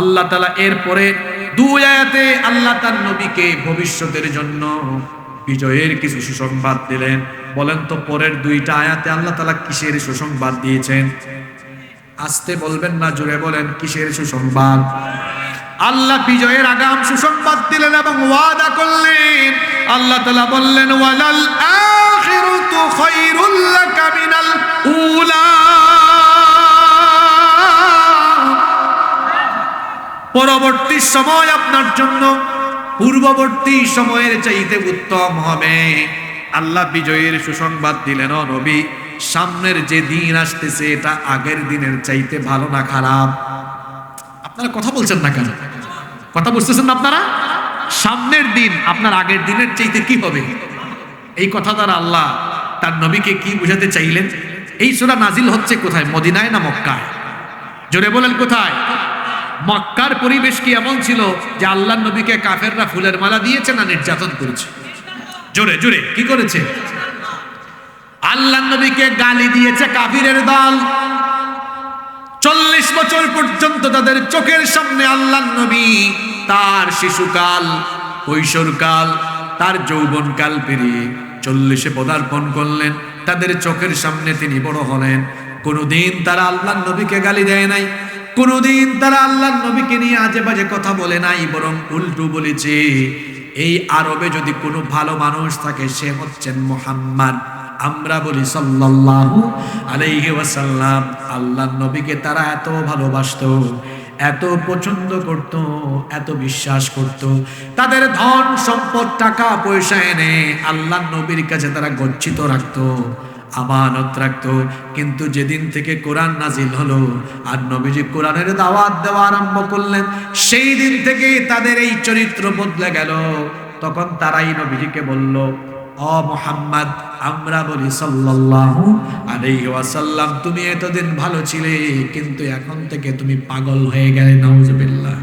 আল্লাহ তালা এরপরে দুই আয়াতে আল্লাহ তার নবীকে ভবিষ্যতের জন্য বিজয়ের কিছু সুসংবাদ দিলেন। বলেন তো পরের দুইটা আয়াতে আল্লাহ তালা কিসের সুসংবাদ দিয়েছেন? আসতে বলবেন না জুড়ে বলেন, কিসের সুসংবাদ? আল্লাহ বিজয়ের আগাম সুসংবাদ দিলেন এবং ওয়াদা করলেন। আল্লাহ তালা বললেন, ওয়ালাল আখিরাতু খায়রুল লাকা মিনাল উলা। পরবর্তী সময় আপনার জন্য পূর্ববর্তী সময়ের চাইতে উত্তম হবে। আল্লাহ বিজয়ের সুসংবাদ দিলেন নবী, সামনের যে দিন আসতেছে, এটা আগের দিনের চাইতে ভালো না খারাপ? আপনারা কথা বলছেন না কেন? কথা বুঝতেছেন না আপনারা? সামনের দিন আপনার আগের দিনের চাইতে কি হবে? এই কথা দ্বারা আল্লাহ তার নবীকে কি বুঝাতে চাইলেন? এই সুরা নাজিল হচ্ছে কোথায়? মদিনায় না মক্কায়? জোরে বলেন কোথায়? মক্কার পরিবেশ কি এমন ছিল যে আল্লাহ নবীকে কাফেররা ফুলের মালা দিয়েছে না নির্যাতন করেছে? জোরে জোরে, কি করেছে? আল্লাহ নবীকে গালি দিয়েছে কাফিরের দল। চল্লিশ বছর পর্যন্ত তাদের চোখের সামনে আল্লাহ নবী, তার শিশুকাল, কৈশোরকাল, তার যৌবনকাল পেরিয়ে চল্লিশে পদার্পণ করলেন। তাদের চোখের সামনে তিনি বড় হলেন। কোনোদিন তারা আল্লাহ নবীকে গালি দেয় নাই। কোনোদিন তারা আল্লাহ নবীকে নিয়ে আজে বাজে কথা বলে নাই, বরং উল্টু বলেছে, এই আরবে যদি কোনো ভালো মানুষ থাকে, সে হচ্ছেন মোহাম্মদ। আমরা বলি, সাল্লাল্লাহু আলাইহি ওয়াসাল্লাম, আল্লাহ নবীকে তারা এত ভালোবাসতো, এত পছন্দ করত, এত বিশ্বাস করত। তাদের ধন, সম্পদ, টাকা, পয়সা এনে আল্লাহ নবীর কাছে তারা গচ্ছিত রাখতো। আমানত রাখতো কিন্তু যেদিন থেকে কোরআন নাজিল হলো আর নবীজি কোরআনের দাওয়াত দেওয়া আরম্ভ করলেন, সেই দিন থেকে তাদের এই চরিত্র বদলে গেল। তখন তারাই নবীজিকে বলল ও মোহাম্মদ, আমরা বলি সাল্লাল্লাহু আলাইহি ওয়াসাল্লাম, তুমি এতদিন ভালো ছিলে, কিন্তু এখন থেকে তুমি পাগল হয়ে গেলে, নাউজুবিল্লাহ।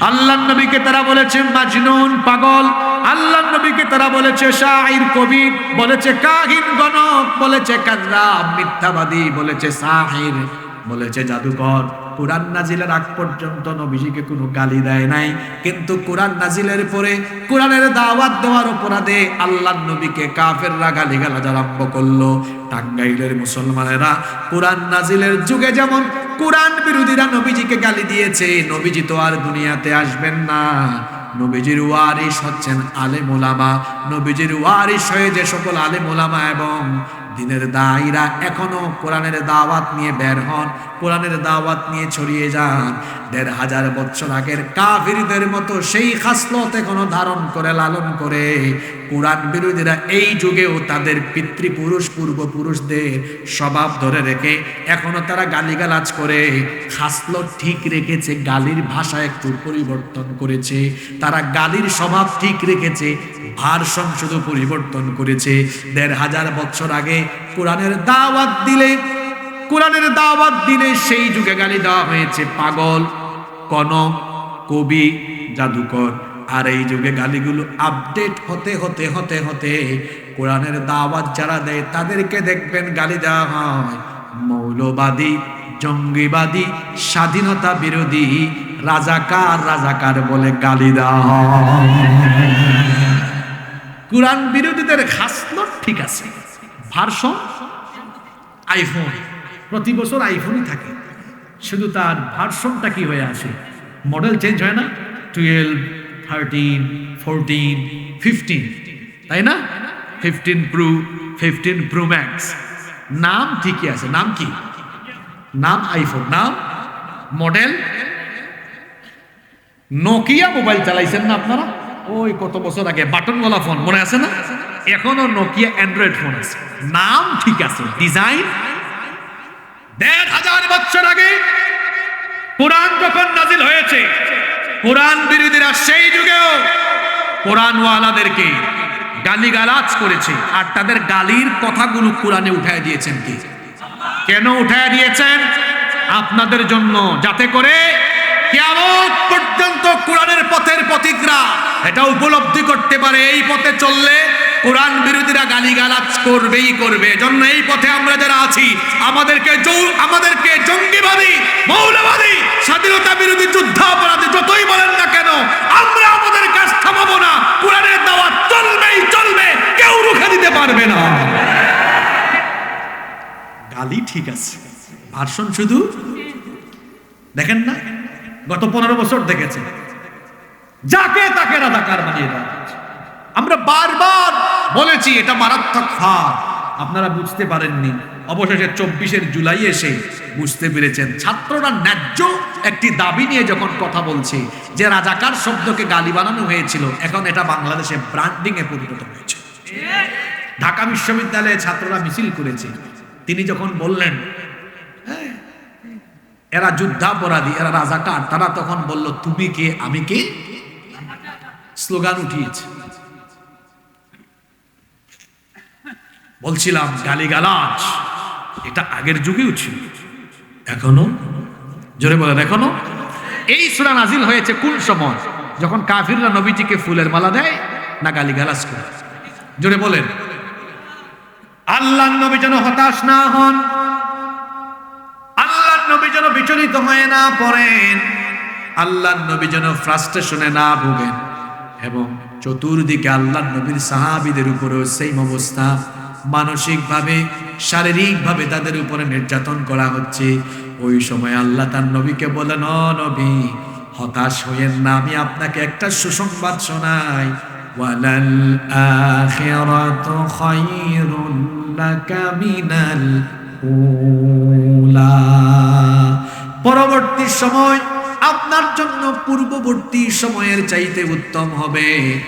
আল্লাহর নবীকে তারা বলেছে, মাজনুন, পাগল। আল্লাহর নবীকে তারা বলেছে শাইর কবি বলেছে, কাহিন গণক। বলেছে, কাযযাব, মিথ্যাবাদী। বলেছে, সাহির। বলেছে, জাদুকর। কোরআন নাজিলের আগ পর্যন্ত নবীজিকে কোনো গালি দেয় নাই। কিন্তু কোরআন নাজিলের পরে কোরআনের দাওয়াত দেওয়ার অপরাধে আল্লাহ নবীকে কাফেররা গালি গালাজ আরম্ভ করল। টাঙ্গাইলের মুসলমানেরা কোরআন নাজিলের যুগে যেমন কোরআন বিরোধীরা নবীজিকে গালি দিয়েছে, নবীজি তো আর দুনিয়াতে আসবেন না। নবীজির ওয়ারিস হচ্ছেন আলে মোলামা। নবীজির ওয়ারিস হয়ে যে সকল আলে মোলামা এবং দিনের দায়ীরা এখনও কোরআনের দাওয়াত নিয়ে বের হন, কোরআনের দাওয়াত নিয়ে ছড়িয়ে যান। দেড় হাজার বছর আগের কাফিরদের মতো সেই খাসলত এখনও ধারণ করে, লালন করে। কোরআন বিরোধীরা এই যুগেও তাদের পিতৃপুরুষ, পূর্বপুরুষদের স্বভাব ধরে রেখে এখনও তারা গালিগালাজ করে। খাসলত ঠিক রেখেছে, গালির ভাষা একটু পরিবর্তন করেছে। তারা গালির স্বভাব ঠিক রেখেছে ভার্সন শুধু পরিবর্তন করেছে। দেড় হাজার বছর আগে কোরআনের দাওয়াত দিলে, কোরআনের দাওয়াত দিলে সেই যুগে গালি দেওয়া হয়েছে পাগল, কনক, কবি, জাদুকর। আর এই যুগে গালিগুলো আপডেট হতে হতে হতে হতে কোরআনের দাওয়াত যারা দেয় তাদেরকে দেখবেন গালি দেওয়া হয়। মৌলবাদী, জঙ্গিবাদী, স্বাধীনতা বিরোধী, রাজাকার রাজাকার বলে গালি দেওয়া হয়। কোরআন বিরোধীদের খাসলত ঠিক আছে। ভার্সন আইফোন প্রতি বছর আইফোনই থাকে। শুধু তার ভার্সনটা কি হয়ে আছে? মডেল চেঞ্জ হয় না? টুয়েলভ থার্টিন ফোরটিন ফিফটিন তাই না? Fifteen pro fifteen pro max নাম ঠিকই আছে। নাম কি? নাম আইফোন নাম? মডেল নোকিয়া মোবাইল চালাইছেন না আপনারা? ওই কত বছর আগে। বাটনওয়ালা ফোন মনে আছে না? এখনও নোকিয়া অ্যান্ড্রয়েড ফোন আছে। নাম ঠিক আছে। ডিজাইন দেড় হাজার বছর আগে কোরআন যখন নাজিল হয়েছে কোরআন বিরোধীরা সেই যুগেও কোরআনওয়ালাদেরকে গালিগালাজ করেছে আর তাদের গালির কথাগুলো কোরআনে উঠায় দিয়েছেন কি? কেন উঠায় দিয়েছেন? আপনাদের জন্য, যাতে করে কেমন পর্যন্ত কোরআনের পথের পথিকরা এটা উপলব্ধি করতে পারে, এই পথে চললে কোরআন বিরোধীরা গালিগালাজ করবেই করবে। জন্য এই পথে আমরা যারা আছি, আমাদেরকে আমাদেরকে জঙ্গিবাদী, মৌলবাদী, স্বাধীনতা বিরোধী যুদ্ধাপরাধী যতই বলেন না কেন, আমরা আমাদের কাজ থামাবো না। কোরআনের দাওয়াত চলবেই চলবে, কেউ রুখে দিতে পারবে না। গালি ঠিক আছে। ভাষণ শুধু? দেখেন না, গত পনেরো বছর দেখেছে যাকে তাকে রাধাকার বানিয়ে দেওয়া আমরা বারবার বলেছি এটা মারাত্মক ফাঁদ আপনারা বুঝতে পারেননি অবশেষে চব্বিশের জুলাই এসে বুঝতে পেরেছেন ছাত্ররা ন্যায্য একটি দাবি নিয়ে যখন কথা বলছে যে রাজাকার শব্দকে গালি বানানো হয়েছিল এখন এটা বাংলাদেশে ব্র্যান্ডিং এ পরিণত হয়েছে। ঢাকা বিশ্ববিদ্যালয়ে ছাত্ররা মিছিল করেছে। তিনি যখন বললেন হ্যাঁ, এরা যুদ্ধাপরাধী এরা রাজাকার তারা তখন বলল তুমি কে আমি কে? স্লোগান উঠিয়েছে। বলছিলাম, গালিগালাজ। এটা আগের যুগেও ছিল। এখনও? জোরে বলেন, এখনও? এই সুরা নাজিল হয়েছে কোন সময়? যখন কাফিররা নবীজিকে ফুলের মালা দেয় না গালিগালাজ করে? জোরে বলেন। আল্লাহ নবী যেন হতাশ না হন আল্লাহ নবী যেন বিচলিত হয়ে না পড়েন আল্লাহ নবী যেন ফ্রাস্ট্রেশনে না ভোগেন। এবং চতুর্দিকে আল্লাহ নবীর সাহাবিদের উপরেও সেই অবস্থা। মানসিকভাবে, শারীরিকভাবে তাদের উপরে নির্যাতন করা হচ্ছে। ওই সময় আল্লাহ তার নবীকে বলেন "ও নবী, হতাশ হইয়েন না, আমি আপনাকে একটা সুসংবাদ শোনাই। ওয়ালাল আখিরাতু খায়রুন পরবর্তী সময় আপনার জন্য পূর্ববর্তী সময়ের চাইতে উত্তম হবে।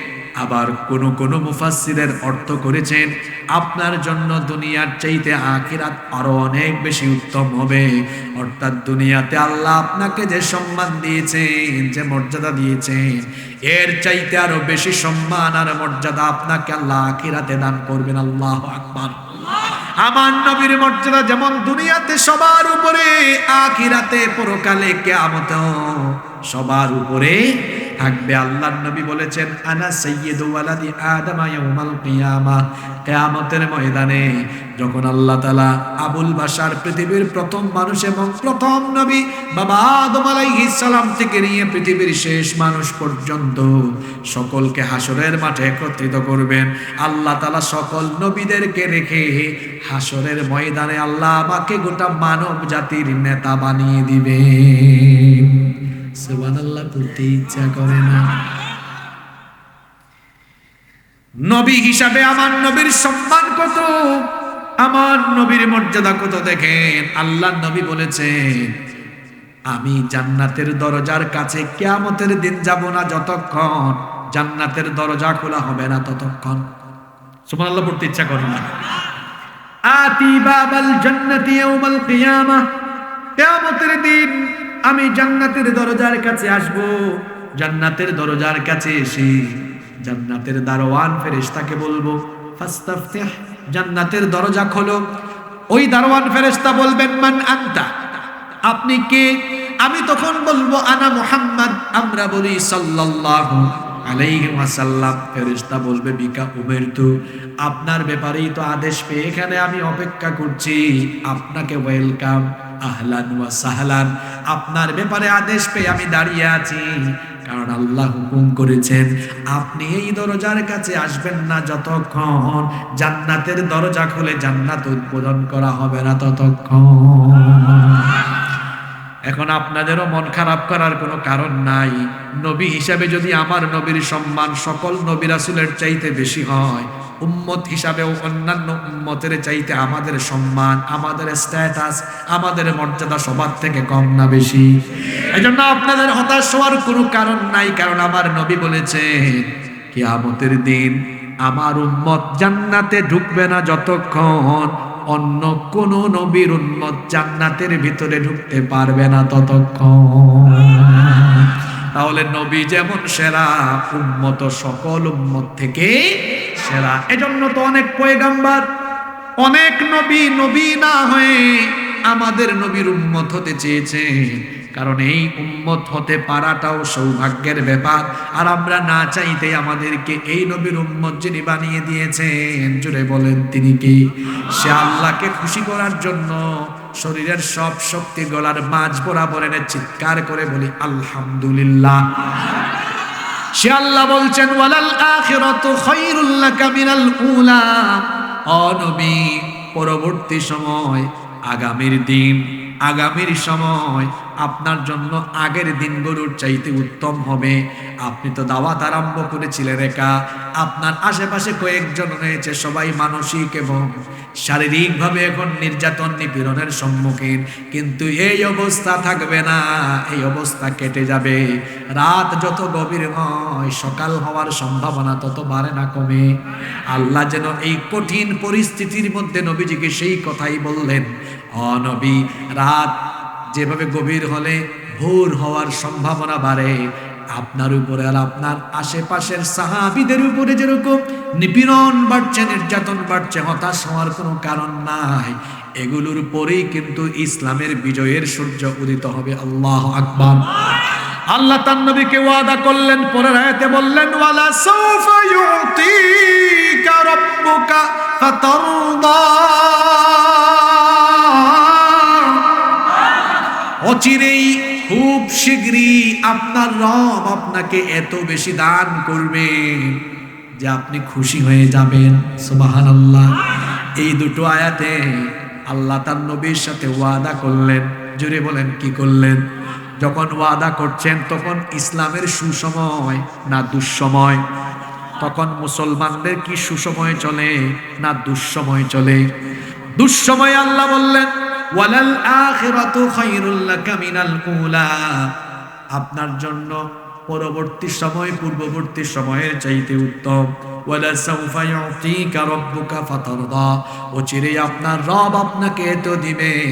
আবার কোন কোন মুফাসসিরের অর্থ করেছেন, আপনার জন্য দুনিয়ার চাইতে আখিরাত আরও অনেক বেশি উত্তম হবে। অর্থাৎ দুনিয়াতে আল্লাহ আপনাকে যে সম্মান দিয়েছেন, যে মর্যাদা দিয়েছেন, এর চাইতে আরও বেশি সম্মান আর মর্যাদা আপনাকে আল্লাহ আখিরাতে দান করবেন। আল্লাহ আকবার। আমার নবীর মর্যাদা যেমন দুনিয়াতে সবার উপরে, আখিরাতে পরকালে কেয়ামতেও সবার উপরে থাকবে। আল্লাহর নবী বলেছেন, আনা সাইয়্যিদু ওয়ালাদি আদম ইয়াউমাল কিয়ামা। কিয়ামতের ময়দানে যখন আল্লাহ তাআলা আবুল বাশার পৃথিবীর প্রথম মানুষ এবং প্রথম নবী বাবা আদম আলাইহিস সালাম থেকে নিয়ে পৃথিবীর শেষ মানুষ পর্যন্ত সকলকে হাসরের মাঠে একত্রিত করবেন। আল্লাহ তাআলা সকল নবীদেরকে রেখে হাসরের ময়দানে আল্লাহ আমাকে গোটা মানব জাতির নেতা বানিয়ে সুবহানাল্লাহ করতে ইচ্ছা করে না। নবী হিসাবে আমার নবীর সম্মান কত? আমার নবীর মর্যাদা কত দেখেন? আল্লাহ নবী বলেছেন, আমি জান্নাতের দরজার কাছে কেয়ামতের দিন যাব না যতক্ষণ জান্নাতের দরজা খোলা হবে না ততক্ষণ। সুবহানাল্লাহ, পড়তে ইচ্ছা করে না। আতি বাবাল জান্নাতি ইয়াউমাল কিয়ামা। কিয়ামতের দিন আমি জান্নাতের দরজার কাছে আসব। জান্নাতের দরজার কাছে এসে জান্নাতের দারোয়ান ফেরেশতাকে বলব, ফাস্তাফতিহ, জান্নাতের দরজা খোলো। ওই দারোয়ান ফেরেশতা বলবেন, মান আনতা? আপনি কে? আমি তখন বলব, আনা মুহাম্মদ। আমরা বলি, সাল্লাল্লাহু আলাইহি ওয়াসাল্লাম। ফেরেশতা বলবে, বিকা উমেরতু আপনার ব্যাপারেই তো আদেশ পেয়ে এখানে আমি অপেক্ষা করছি। আপনাকে ওয়েলকাম, আহলান ওয়া সাহলান। আপনার ব্যাপারে আদেশ পেয়ে আমি দাঁড়িয়ে আছি। কারণ আল্লাহ হুকুম করেছেন, আপনি এই দরজার কাছে আসবেন না যতক্ষণ জান্নাতের দরজা খুলে জান্নাত উদ্বোধন করা হবে না ততক্ষণ। এখন আপনাদেরও মন খারাপ করার কোনো কারণ নাই। নবী হিসাবে যদি আমার নবীর সম্মান সকল নবী রাসুলের চাইতে বেশি হয় উম্মত হিসাবেও অন্যান্য উম্মতের চাইতে আমাদের সম্মান, আমাদের স্ট্যাটাস আমাদের মর্যাদা সবার থেকে কম না বেশি। এই জন্য আপনাদের হতাশ হওয়ার কোনো কারণ নাই, কারণ আমার নবী বলেছেন, কিয়ামতের দিন আমার উম্মত জান্নাতে ঢুকবে না যতক্ষণ অন্য কোন নবীর উন্মত জান্নাতের ভিতরে ঢুকতে পারবে না ততক্ষণ। তাহলে নবী যেমন সেরা, উম্মত সকল উম্মত থেকে সেরা। এজন্য তো অনেক পয়গাম্বার, অনেক নবী নবী না হয়ে আমাদের নবীর উম্মত হতে চেয়েছে। কারণ এই উম্মত হতে পারাটাও সৌভাগ্যের ব্যাপার। আর আমরা না চাইতে আমাদেরকে এই নবীর উম্মত যিনি বানিয়ে দিয়েছেন জুড়ে বলেন তিনি কি? সে আল্লাহকে খুশি করার জন্য শরীরের সব শক্তি গলার মাঝ বরাবর এনে চিৎকার করে বলি, আলহামদুলিল্লাহ। সে আল্লাহ বলছেন, ওয়ালাল আখিরাতু খায়রুল লাকা মিনাল উলা। ও নবী, পরবর্তী সময়, আগামীর দিন, আগামীর সময় আপনার জন্য আগের দিনগুলোর চাইতে উত্তম হবে। আপনি তো দাওয়াত আরম্ভ করেছিলেন একা। আপনার আশেপাশে কয়েকজন রয়েছে, সবাই মানসিক এবং শারীরিকভাবে এখন নির্যাতন নিপীড়নের সম্মুখীন। কিন্তু এই অবস্থা থাকবে না, এই অবস্থা কেটে যাবে। রাত যত গভীর হয়, সকাল হওয়ার সম্ভাবনা তত বাড়ে না কমে। আল্লাহ যেন এই কঠিন পরিস্থিতির মধ্যে নবীজিকে সেই কথাই বললেন অনবী রাত যেভাবে গভীর হলে ভোর হওয়ার সম্ভাবনা বাড়ে, আপনার উপরে আর আপনার আশেপাশের সাহাবিদের উপরে যেরকম নিপীড়ন বাড়ছে, নির্যাতন বাড়ছে, হতাশ হওয়ার কোনো কারণ নাই। এগুলোর পরেই কিন্তু ইসলামের বিজয়ের সূর্য উদিত হবে। আল্লাহ আকবার। আল্লাহ তার নবীকে ওয়াদা করলেন, পরের আয়াতে বললেন, ওয়ালা সাউফা ইউতিকা রাব্বুকা ফাতারদা। অচিরেই খুব শীঘ্রই আপনার রব আপনাকে এত বেশি দান করবে যে আপনি খুশি হয়ে যাবেন। সুবহানাল্লাহ। এই দুটো আয়াতে আল্লাহ তার নবীর সাথে ওয়াদা করলেন। জুড়ে বলেন, কি করলেন? যখন ওয়াদা করছেন, তখন ইসলামের সুসময় না দুঃসময়? তখন মুসলমানদের কি সুসময় চলে না দুঃসময় চলে? দুঃসময় আল্লাহ বললেন ওয়ালাল আখিরাতু খায়রুল লাকা মিনাল উলা। আপনার জন্য পরবর্তী সময়, পূর্ববর্তী সময়ের চাইতে উত্তম। ওয়ালা সাউফা ইউতিকা রাব্বুকা ফাতারদা। অচিরেই আপনার রব আপনাকে এত দিবেন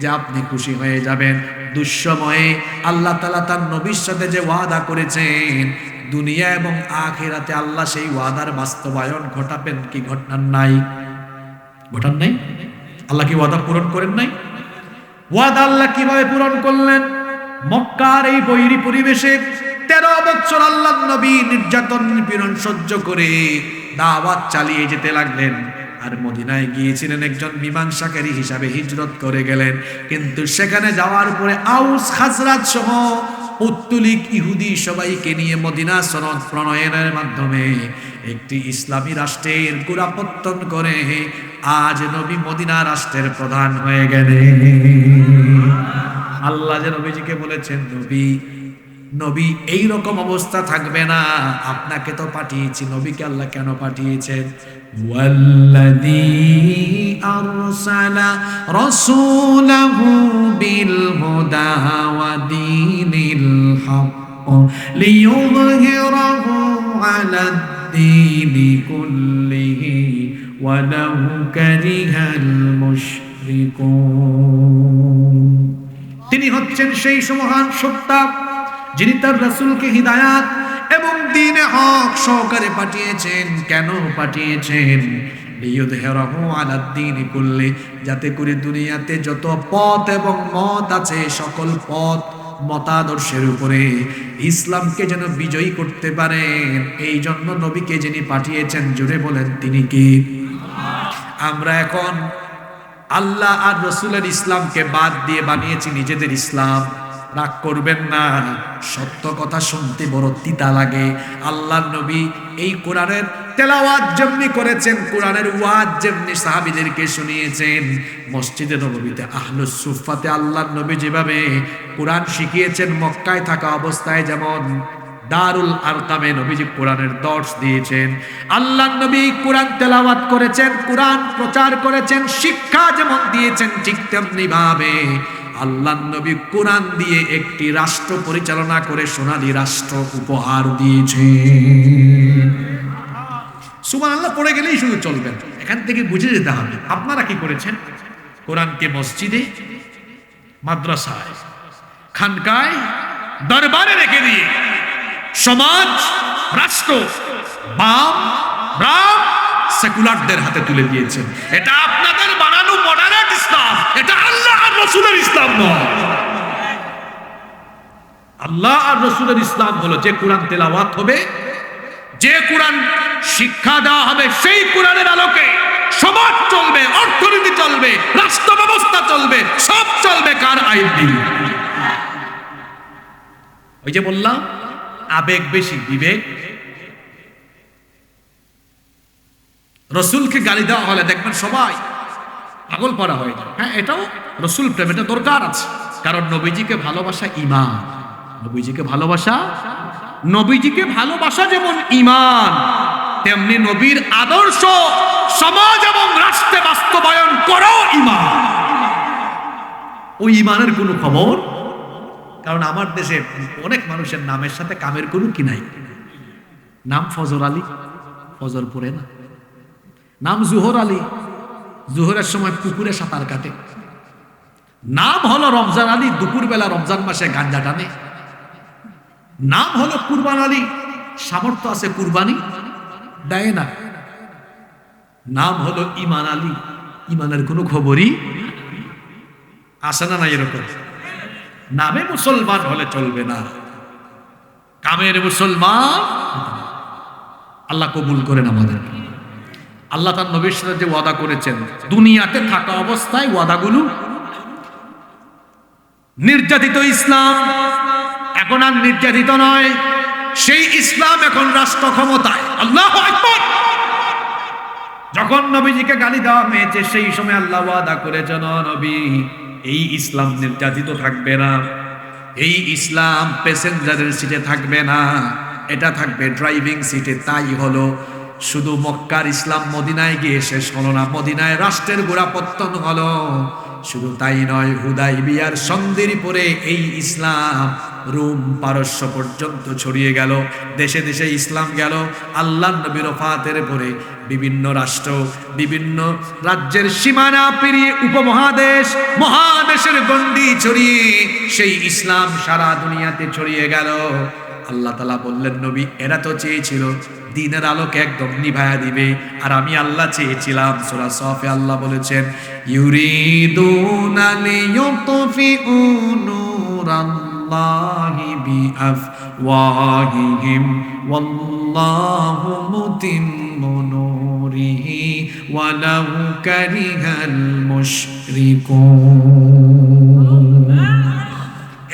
যে আপনি খুশি হয়ে যাবেন। দুঃসময়ে আল্লাহ তাআলা তার নবীর সাথে যে ওয়াদা করেছেন, দুনিয়া এবং আখিরাতে আল্লাহ সেই ওয়াদার বাস্তবায়ন ঘটাবেন কি ঘটনার নাই? ঘটান নাই? আল্লাহ কি ওয়াদা পূরণ করেন নাই? ওয়াদা আল্লাহ কীভাবে পূরণ করলেন? মক্কার এই বৈরি পরিবেশে তেরো বছর আল্লাহ নবী নির্যাতন নিপীড়ন সহ্য করে দাওয়াত চালিয়ে যেতে লাগলেন। আর মদিনায় গিয়েছিলেন একজন মীমাংসাকারী হিসাবে হিজরত করে গেলেন। কিন্তু সেখানে যাওয়ার পরে আউস খাজরাত সহ পৌত্তলিক ইহুদি সবাইকে নিয়ে মদিনা সনদ প্রণয়নের মাধ্যমে একটি ইসলামী রাষ্ট্রের গোড়াপত্তন করে আজ নবী মদিনা রাষ্ট্রের প্রধান হয়ে গেলেন। আল্লাহ যে নবীজিকে বলেছেন, নবী নবী এই রকম অবস্থা থাকবে না। আপনাকে তো পাঠিয়েছি। নবীকে আল্লাহ কেন পাঠিয়েছেন? والذي أرسل رسوله بالهدى ودين الحق ليظهره على الدين كله ولو كره المشركون তিনি হচ্ছেন সেই সমহান সত্তা যিনি তার রাসূলকে হিদায়াত এবং দিনে হক সহকারে পাঠিয়েছেন, কেন পাঠিয়েছেন? যাতে করে দুনিয়াতে যত পথ এবং মত আছে, সকল পথ মতাদর্শের উপরে ইসলামকে যেন বিজয়ী করতে পারেন। এই জন্য নবীকে যিনি পাঠিয়েছেন জুড়ে বলেন, তিনি কি? আমরা এখন আল্লাহ আর রসুলের ইসলামকে বাদ দিয়ে বানিয়েছি নিজেদের ইসলাম। রাগ করবেন না। সত্য কথা শুনতে বড় তিতা লাগে। আল্লাহ নবী এই কোরআনের তেলাওয়াত যেমনি করেছেন, কোরআনের ওয়াজ যেমনি সাহাবিদেরকে শুনিয়েছেন, মসজিদে নবীতে আহলুস সুফাতে আল্লাহ নবী যেভাবে কোরআন শিখিয়েছেন, মক্কায় থাকা অবস্থায় যেমন দারুল আরকামে নবীজি কোরআনের দর্শ দিয়েছেন আল্লাহ নবী কোরআন তেলাওয়াত করেছেন, কোরআন প্রচার করেছেন, শিক্ষা যেমন দিয়েছেন, ঠিক তেমনি ভাবে আল্লাহ নবী কোরআন দিয়ে একটি রাষ্ট্র পরিচালনা করে সোনালি রাষ্ট্র উপহার দিয়েছে। সুমান আল্লাহ পড়ে গেলেই শুধু চলবেন এখান থেকে বুঝে যেতে হবে, আপনারা কি করেছেন? কোরআনকে মসজিদে, মাদ্রাসায়, খানকায় দরবারে রেখে দিয়ে সমাজ, রাষ্ট্র, বাম, রাম সেকুলারদের হাতে তুলে দিয়েছেন এটা আপনাদের বানানো মডারেট ইসলাম। এটা আল্লাহ আর রসুলের ইসলাম নয়। আল্লাহ আর রসুলের ইসলাম হলো যে কোরআন তেলাওয়াত হবে, যে কোরআন শিক্ষা দেওয়া হবে, সেই কোরআনের আলোকে সমাজ চলবে, অর্থনীতি চলবে রাষ্ট্র ব্যবস্থা চলবে, সব চলবে কার আইন দিয়ে? ওই যে বললাম, আবেগ বেশি, বিবেক রসুলকে গালি দেওয়া হলে দেখবেন সবাই পাগল পড়া হয়ে যায় হ্যাঁ এটাও রসুল প্রেম, এটা দরকার আছে। কারণ নবীজিকে ভালোবাসা ইমান নবীজিকে ভালোবাসা নবীজিকে ভালোবাসা যেমন ইমান তেমনি নবীর আদর্শ সমাজ এবং রাষ্ট্রে বাস্তবায়ন করো ইমান ওই ইমানের কোনো খবর? কারণ আমার দেশে অনেক মানুষের নামের সাথে কামের কোনো কি নাই? নাম ফজর আলী? ফজর পড়ে না। নাম জুহর আলী। জুহরের সময় পুকুরে সাঁতার কাটে। নাম হলো রমজান আলী, দুপুরবেলা রমজান মাসে গাঞ্জা টানে। নাম হলো কুরবান আলী, সামর্থ্য আছে কুরবানি, দেয় না। নাম হলো ইমান আলী, ইমানের কোনো খবরই আসে না না এরকম। নামে মুসলমান হলে চলবে না। কামের মুসলমান আল্লাহ কবুল করেন আমাদের আল্লাহ তার নবীর সাথে যে ওয়াদা করেছেন, দুনিয়াতে থাকা অবস্থায় ওয়াদাগুলো নির্যাতিত ইসলাম। এখন আর নির্যাতিত নয়, সেই ইসলাম এখন রাষ্ট্র ক্ষমতায়। আল্লাহ যখন নবীজিকে গালি দেওয়া হয়েছে, সেই সময় আল্লাহ ওয়াদা করেছেন, "ও নবী, এই ইসলাম নির্যাতিত থাকবে না। এই ইসলাম প্যাসেঞ্জারের সিটে থাকবে না। এটা থাকবে ড্রাইভিং সিটে। তাই হলো শুধু মক্কার ইসলাম মদিনায় গিয়ে শেষ হলো না, মদিনায় রাষ্ট্রের গোড়াপত্তন হলো। শুধু তাই নয় হুদাই বিয়ার সন্ধির পরে এই ইসলাম রোম পারস্য পর্যন্ত ছড়িয়ে গেল, দেশে দেশে ইসলাম গেল আল্লাহ নবীর ফাতের পরে বিভিন্ন রাষ্ট্র, বিভিন্ন রাজ্যের সীমানা পেরিয়ে উপমহাদেশ, মহাদেশের গণ্ডি ছড়িয়ে সেই ইসলাম সারা দুনিয়াতে ছড়িয়ে গেল। আল্লাহ তালা বললেন, নবী, এরা তো চেয়েছিল দিনের আলোকে একদম নিভায়া দিবে, আর আমি আল্লাহ চেয়েছিলাম। সোরা সফে আল্লাহ বলেছেন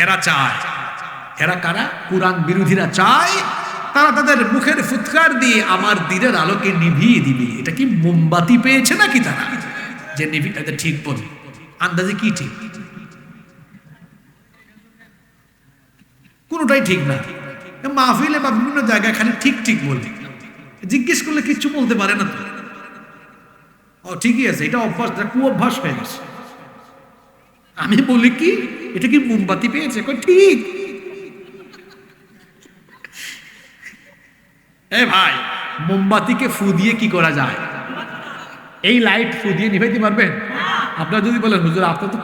এরা চায় এরা কারা? কোরআন বিরোধীরা চায়, তারা তাদের মুখের ফুৎকার দিয়ে আমার দিনের আলোকে নিভিয়ে দিবে। এটা কি মোমবাতি পেয়েছে নাকি তারা? যে নিভি এটা ঠিক বলে। আন্দাজে কি ঠিক? কোনোটাই ঠিক না। মাহফিলে বা বিভিন্ন জায়গায় খালি ঠিক ঠিক বলে। জিজ্ঞেস করলে কিচ্ছু বলতে পারে না ও, ঠিকই আছে, এটা অভ্যাস কু অভ্যাস হয়ে গেছে। আমি বলি কি, এটা কি মোমবাতি পেয়েছে? ঠিক। এ ভাই, মোমবাতিকে ফু দিয়ে কি করা যায়? এই লাইট ফু দিয়ে নিভাইতে পারবেন? আপনারা যদি বলেন, হুজুর, আপনার তো